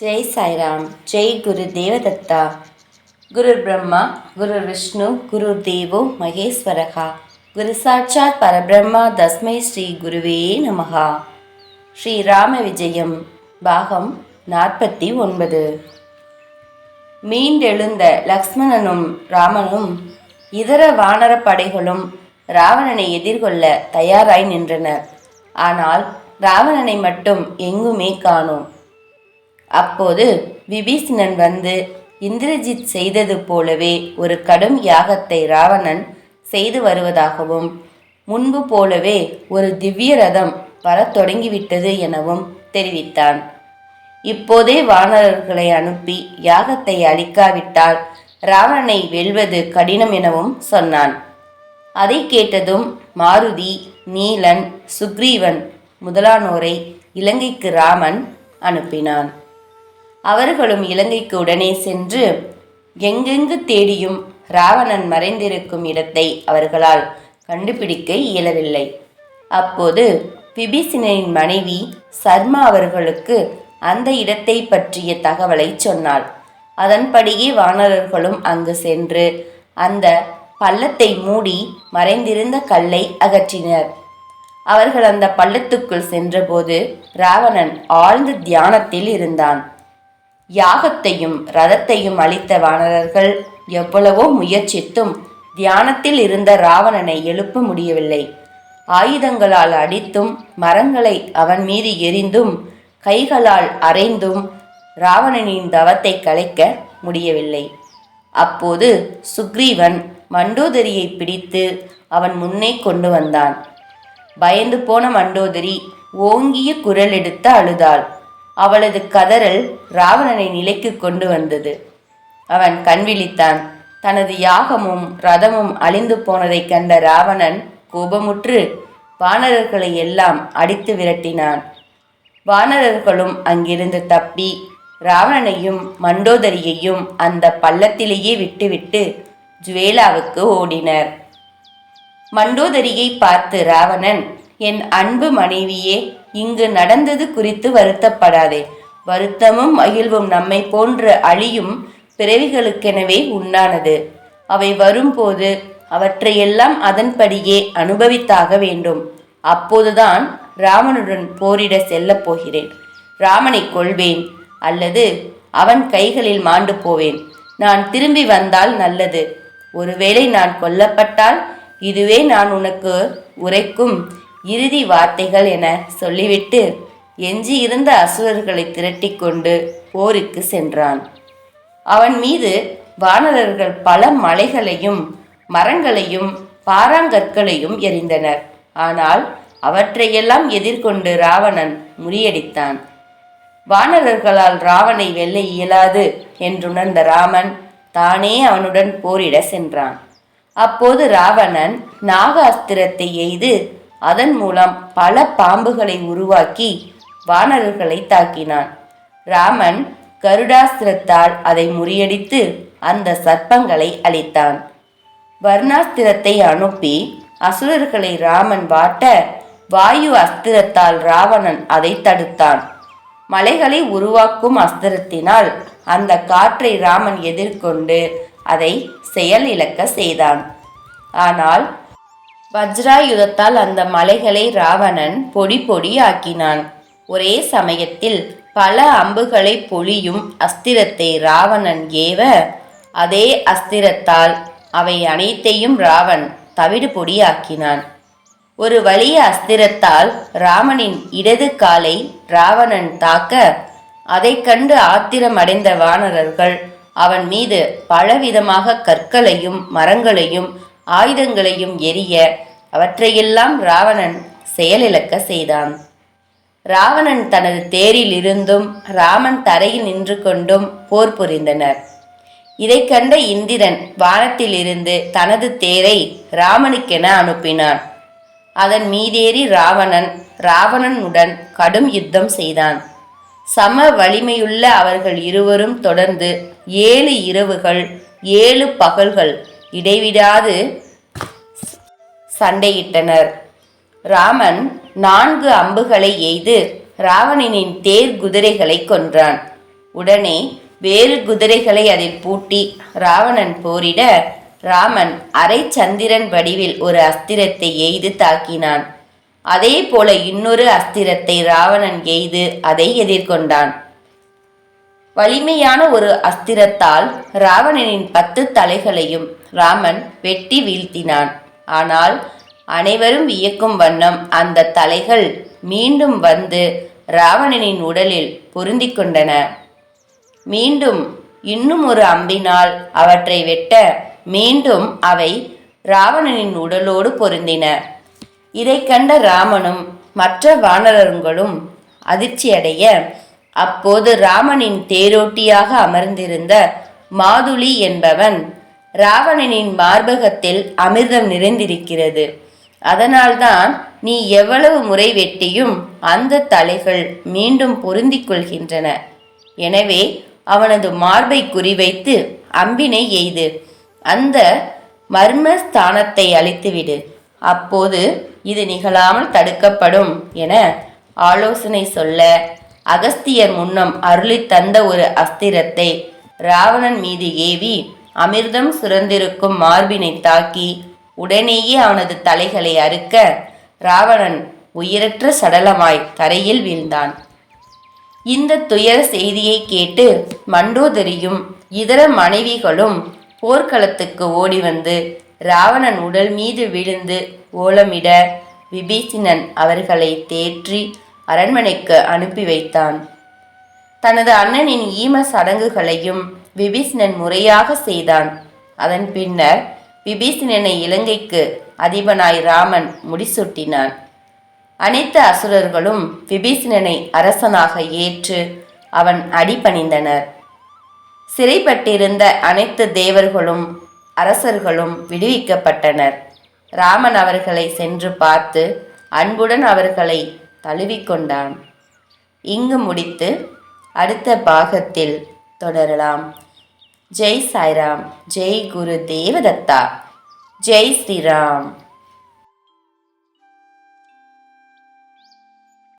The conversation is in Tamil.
ஜெய் சாய்ராம் ஜெய் குரு தேவதத்தா. குரு பிரம்மா குரு விஷ்ணு குரு தேவோ மகேஸ்வரகா. குரு சாட்சாத் பரபிரம்மா தஸ்மை ஸ்ரீ குருவே நமகா ஸ்ரீ ராம விஜயம் பாகம் நாற்பத்தி ஒன்பது. மீண்டெழுந்த லக்ஷ்மணனும் ராமனும் இதர வானரப் படைகளும் ராவணனை எதிர்கொள்ள தயாராய் நின்றனர். ஆனால் ராவணனை மட்டும் எங்குமே காணோம். அப்போது விபீஷணன் வந்து இந்திரஜித் செய்தது போலவே ஒரு கடும் யாகத்தை ராவணன் செய்து வருவதாகவும் முன்பு போலவே ஒரு திவ்ய ரதம் வரத் தொடங்கிவிட்டது எனவும் தெரிவித்தான். இப்போதே வானரர்களை அனுப்பி யாகத்தை அழிக்காவிட்டால் ராவணனை வெல்வது கடினம் எனவும் சொன்னான். அதை கேட்டதும் மாருதி நீலன் சுக்ரீவன் முதலானோரை இலங்கைக்கு ராமன் அனுப்பினான். அவர்களும் இலங்கைக்கு உடனே சென்று எங்கெங்கு தேடியும் ராவணன் மறைந்திருக்கும் இடத்தை அவர்களால் கண்டுபிடிக்க இயலவில்லை. அப்போது விபீஷணனின் மனைவி சர்மா அவர்களுக்கு அந்த இடத்தை பற்றிய தகவலை சொன்னாள். அதன்படியே வானரர்களும் அங்கு சென்று அந்த பள்ளத்தை மூடி மறைந்திருந்த கல்லை அகற்றினர். அவர்கள் அந்த பள்ளத்துக்குள் சென்றபோது ராவணன் ஆழ்ந்த தியானத்தில் இருந்தான். யாகத்தையும் ரதத்தையும் அளித்த வானரர்கள் எவ்வளவோ முயற்சித்தும் தியானத்தில் இருந்த ராவணனை எழுப்ப முடியவில்லை. ஆயுதங்களால் அடித்தும் மரங்களை அவன் மீது எரிந்தும் கைகளால் அரைந்தும் ராவணனின் தவத்தை கலைக்க முடியவில்லை. அப்போது சுக்ரீவன் மண்டோதரியை பிடித்து அவன் முன்னே கொண்டு வந்தான். பயந்து போன மண்டோதரி ஓங்கிய குரல் எடுத்து அழுதாள். அவளது கதறல் ராவணனை நிலைக்கு கொண்டு வந்தது. அவன் கண்விழித்தான் தனது யாகமும் ரதமும் அழிந்து போனதைக் கண்ட ராவணன் கோபமுற்று வானரர்களை எல்லாம் அடித்து விரட்டினான். வானரர்களும் அங்கிருந்து தப்பி ராவணனையும் மண்டோதரியையும் அந்த பள்ளத்திலேயே விட்டுவிட்டு ஜுவேலாவுக்கு ஓடினர். மண்டோதரியை பார்த்து ராவணன் என் அன்பு மனைவியே இங்கு நடந்தது குறித்து வருத்தப்படாதே. வருத்தமும் மகிழ்வும் நம்மை போன்ற அழியும் பிறவிகளுக்கெனவே உண்டானது. அவை வரும்போது அவற்றையெல்லாம் அதன்படியே அனுபவித்தாக வேண்டும். அப்போதுதான் ராமனுடன் போரிட செல்லப் போகிறேன். ராமனை கொள்வேன் அல்லது அவன் கைகளில் மாண்டு போவேன். நான் திரும்பி வந்தால் நல்லது. ஒருவேளை நான் கொல்லப்பட்டால் இதுவே நான் உனக்கு உரைக்கும் இறுதி வார்த்தைகள் என சொல்லிவிட்டு எஞ்சியிருந்த அசுரர்களை திரட்டிக்கொண்டு போருக்கு சென்றான். அவன் மீது வானரர்கள் பல மலைகளையும் மரங்களையும் பாறாங்கற்களையும் எறிந்தனர். ஆனால் அவற்றையெல்லாம் எதிர்கொண்டு ராவணன் முறியடித்தான். வானரர்களால் ராவனை வெல்ல இயலாது என்றுணர்ந்த ராமன் தானே அவனுடன் போரிட சென்றான். அப்போது ராவணன் நாக அஸ்திரத்தை எய்து அதன் மூலம் பல பாம்புகளை உருவாக்கி வானரர்களை தாக்கினான். ராமன் கருடாஸ்திரத்தால் அதை முறியடித்து அந்த சர்ப்பங்களை அழித்தான். வர்ணாஸ்திரத்தை அனுப்பி அசுரர்களை ராமன் வாட்ட வாயு அஸ்திரத்தால் ராவணன் அதை தடுத்தான். மலைகளை உருவாக்கும் அஸ்திரத்தினால் அந்த காற்றை ராமன் எதிர்கொண்டு அதை செயல் இழக்க செய்தான். ஆனால் வஜ்ராயுதத்தால் அந்த மலைகளை ராவணன் பொடி பொடி ஆக்கினான். ஒரே சமயத்தில் பல அம்புகளை பொழியும் அஸ்திரத்தை ராவணன் ஏவ அதே அஸ்திரத்தால் அவை அனைத்தையும் ராவன் தவிடு பொடியாக்கினான் ஒரு வலிய அஸ்திரத்தால் ராமனின் இடது காலை ராவணன் தாக்க அதைக் கண்டு ஆத்திரமடைந்த வானரர்கள் அவன் மீது பலவிதமாக கற்களையும் மரங்களையும் ஆயுதங்களையும் எரிய அவற்றையெல்லாம் ராவணன் செயலிழக்க செய்தான். ராவணன் தனது தேரில் இருந்தும் ராமன் தரையில் நின்று கொண்டும் போர் புரிந்தனர். இதைக் கண்ட இந்திரன் வானத்திலிருந்து தனது தேரை ராமனுக்கென அனுப்பினான். அதன் மீதேறி ராவணன் ராவணனுடன் கடும் யுத்தம் செய்தான். சம வலிமையுள்ள அவர்கள் இருவரும் தொடர்ந்து ஏழு இரவுகள் ஏழு பகல்கள் இடைவிடாது. சண்டையிட்டனர். ராமன் நான்கு அம்புகளை எய்து ராவணனின் தேர் குதிரைகளை கொன்றான். உடனே வேறு குதிரைகளை அதில் பூட்டி ராவணன் போரிட ராமன் அரை சந்திரன் வடிவில் ஒரு அஸ்திரத்தை எய்து தாக்கினான். அதே போல இன்னொரு அஸ்திரத்தை ராவணன் எய்து அதை எதிர்கொண்டான். வலிமையான ஒரு அஸ்திரத்தால் ராவணனின் பத்து தலைகளையும் ராமன் வெட்டி வீழ்த்தினான். ஆனால் அனைவரும் வியக்கும் வண்ணம் அந்த தலைகள் மீண்டும் வந்து ராவணனின் உடலில் பொருந்தி கொண்டன. மீண்டும் இன்னும் ஒரு அம்பினால் அவற்றை வெட்ட மீண்டும் அவை ராவணனின் உடலோடு பொருந்தின. இதைக் கண்ட ராமனும் மற்ற வானரங்களும் அதிர்ச்சியடைய அப்போது ராமனின் தேரோட்டியாக அமர்ந்திருந்த மாதுளி என்பவன் ராவணனின் மார்பகத்தில் அமிர்தம் நிறைந்திருக்கிறது. அதனால்தான் நீ எவ்வளவு முறை வெட்டியும் அந்த தலைகள் மீண்டும் பொருந்திக் கொள்கின்றன. எனவே அவனது மார்பை குறிவைத்து அம்பினை எய்து அந்த மர்ம ஸ்தானத்தை அழித்துவிடு. அப்போது இது நிகழாமல் தடுக்கப்படும் என ஆலோசனை சொல்ல அகஸ்தியர் முன்னம் அருளி தந்த ஒரு அஸ்திரத்தை ராவணன் மீது ஏவி அமிர்தம் சுரந்திருக்கும் மார்பினை தாக்கி உடனேயே அவனது தலைகளை அறுக்க ராவணன் உயிரற்ற சடலமாய் தரையில் வீழ்ந்தான். இந்த துயர செய்தியை கேட்டு மண்டோதரியும் இதர மனைவிகளும் போர்க்களத்துக்கு ஓடி வந்து ராவணன் உடல் மீது விழுந்து ஓலமிட விபீசினன் அவர்களை தேற்றி அரண்மனைக்கு அனுப்பி வைத்தான். தனது அண்ணனின் ஈம சடங்குகளையும் விபீஷ்ணன் முறையாக செய்தான். அதன் பின்னர் விபீஷ்ணனை இலங்கைக்கு அதிபனாய் ராமன் முடிசூட்டினான். அனைத்து அசுரர்களும் விபீஷ்ணனை அரசனாக ஏற்று அவன் அடிபணிந்தனர். சிறைப்பட்டிருந்த அனைத்து தேவர்களும் அரசர்களும் விடுவிக்கப்பட்டனர். ராமன் அவர்களை சென்று பார்த்து அன்புடன் அவர்களை தழுவிக்கொண்டான். இங்கு முடித்து அடுத்த பாகத்தில் தொடரலாம். ஜெய் சாய்ராம் ஜெய் குரு தேவதத்தா ஜெய் ஸ்ரீராம்.